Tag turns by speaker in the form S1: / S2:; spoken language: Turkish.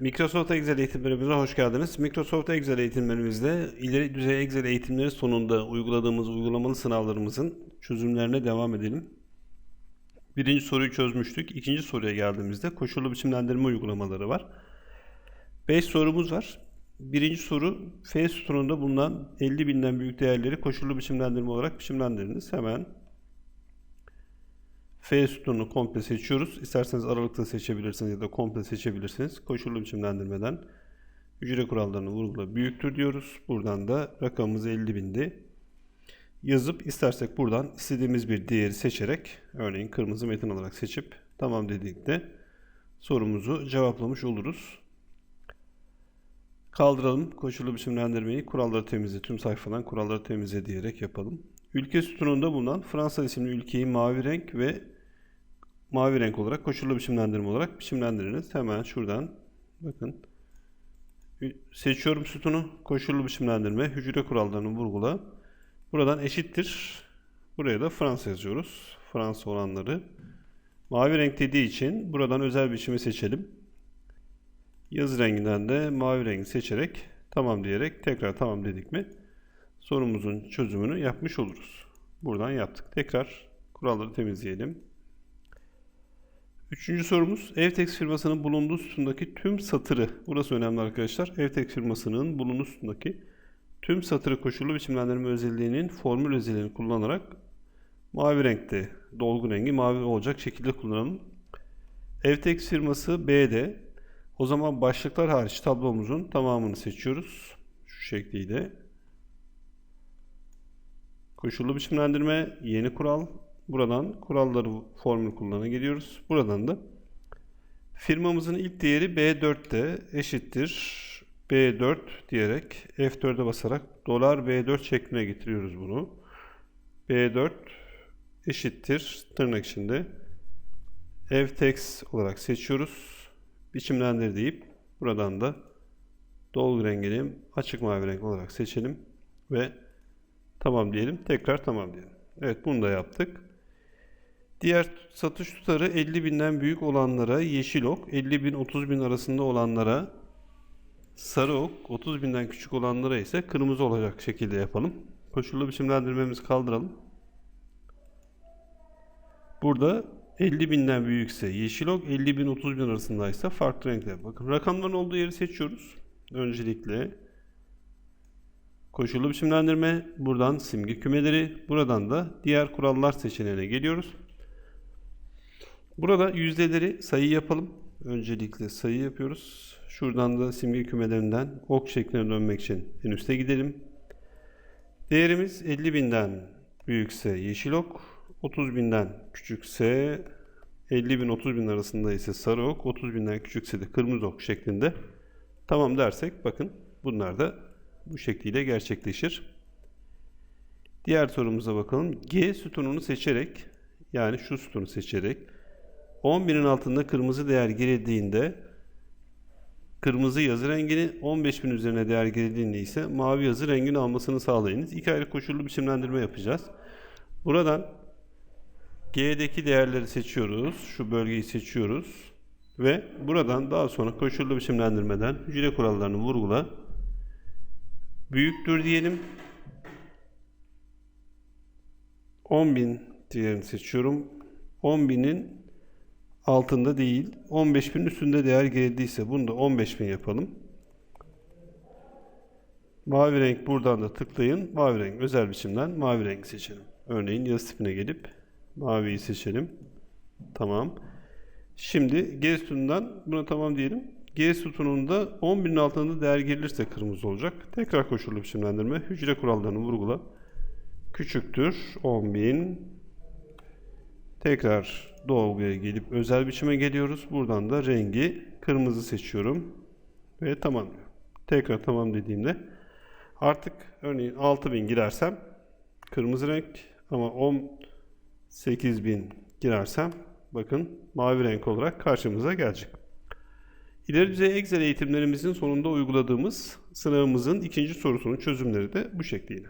S1: Microsoft Excel eğitimlerimize hoş geldiniz. Microsoft Excel eğitimlerimizde ileri düzey Excel eğitimleri sonunda uyguladığımız uygulamalı sınavlarımızın çözümlerine devam edelim. Birinci soruyu çözmüştük. İkinci soruya geldiğimizde koşullu biçimlendirme uygulamaları var. 5 sorumuz var. Birinci soru F sütununda bulunan 50 binden büyük değerleri koşullu biçimlendirme olarak biçimlendiriniz. Hemen F sütununu komple seçiyoruz. İsterseniz aralıkta seçebilirsiniz ya da komple seçebilirsiniz. Koşullu biçimlendirmeden hücre kurallarını vurgula büyüktür diyoruz. Buradan da rakamımız 50 bindi. Yazıp istersek buradan istediğimiz bir değeri seçerek örneğin kırmızı metin olarak seçip tamam dedikte sorumuzu cevaplamış oluruz. Kaldıralım koşullu biçimlendirmeyi kuralları temizle tüm sayfadan kuralları temizle diyerek yapalım. Ülke sütununda bulunan Fransa isimli ülkeyi mavi renk ve mavi renk olarak koşullu biçimlendirme olarak biçimlendiriniz. Hemen şuradan bakın seçiyorum sütunu koşullu biçimlendirme hücre kurallarını vurgula. Buradan eşittir. Buraya da Fransa yazıyoruz. Fransa olanları. Mavi renk dediği için buradan özel biçimi seçelim. Yazı renginden de mavi rengi seçerek tamam diyerek tekrar tamam dedik mi sorumuzun çözümünü yapmış oluruz. Buradan yaptık. Tekrar kuralları temizleyelim. Üçüncü sorumuz Evtex firmasının bulunduğu sütundaki tüm satırı. Burası önemli arkadaşlar. Evtex firmasının bulunduğu sütundaki tüm satırı koşullu biçimlendirme özelliğinin formül özelliğini kullanarak mavi renkte dolgu rengi mavi olacak şekilde kullanalım. Evtex firması B'de. O zaman başlıklar hariç tablomuzun tamamını seçiyoruz. Şu şekliyle. Koşullu biçimlendirme, yeni kural. Buradan kuralları formül kullanana gidiyoruz. Buradan da firmamızın ilk değeri B4'te eşittir B4 diyerek F4'e basarak dolar B4 şekline getiriyoruz bunu. B4 eşittir tırnak içinde Ftex olarak seçiyoruz. Biçimlendir deyip buradan da dolgu rengini açık mavi renk olarak seçelim ve tamam diyelim. Tekrar tamam diyelim. Evet bunu da yaptık. Diğer satış tutarı 50 binden büyük olanlara yeşil ok, 50 bin 30 bin arasında olanlara sarı ok, 30 binden küçük olanlara ise kırmızı olacak şekilde yapalım. Koşullu biçimlendirmemizi kaldıralım. Burada 50 binden büyükse yeşil ok, 50 bin 30 bin arasındaysa farklı renkler. Bakın rakamların olduğu yeri seçiyoruz. Öncelikle koşullu biçimlendirme, buradan simge kümeleri, buradan da diğer kurallar seçeneğine geliyoruz. Burada yüzdeleri sayı yapalım. Öncelikle sayı yapıyoruz. Şuradan da simge kümelerinden ok şekline dönmek için en üste gidelim. Değerimiz 50 binden büyükse yeşil ok, 30 binden küçükse 50 bin 30 bin arasında ise sarı ok, 30 binden küçükse de kırmızı ok şeklinde tamam dersek bakın bunlar da bu şekliyle gerçekleşir. Diğer sorumuza bakalım. G sütununu seçerek yani şu sütunu seçerek 10.000'in altında kırmızı değer girildiğinde kırmızı yazı rengini 15.000 üzerine değer girildiğinde ise mavi yazı rengini almasını sağlayınız. İki ayrı koşullu biçimlendirme yapacağız. Buradan G'deki değerleri seçiyoruz. Şu bölgeyi seçiyoruz. Ve buradan daha sonra koşullu biçimlendirmeden hücre kurallarını vurgula. Büyüktür diyelim. 10.000 değerini seçiyorum. 10.000'in altında değil. 15.000 üstünde değer girildiyse bunu da 15.000 yapalım. Mavi renk buradan da tıklayın. Mavi renk özel biçimden mavi renk seçelim. Örneğin yazı tipine gelip maviyi seçelim. Tamam. Şimdi G sütunundan buna tamam diyelim. G sütununda 10.000'in altında değer girilirse kırmızı olacak. Tekrar koşullu biçimlendirme. Hücre kurallarını vurgula. Küçüktür 10.000 Tekrar dolguya gelip özel biçime geliyoruz. Buradan da rengi kırmızı seçiyorum. Ve tamam. Tekrar tamam dediğimde artık örneğin 6000 girersem kırmızı renk ama 18000 girersem bakın mavi renk olarak karşımıza gelecek. İleri düzey Excel eğitimlerimizin sonunda uyguladığımız sınavımızın ikinci sorusunun çözümleri de bu şekliyle.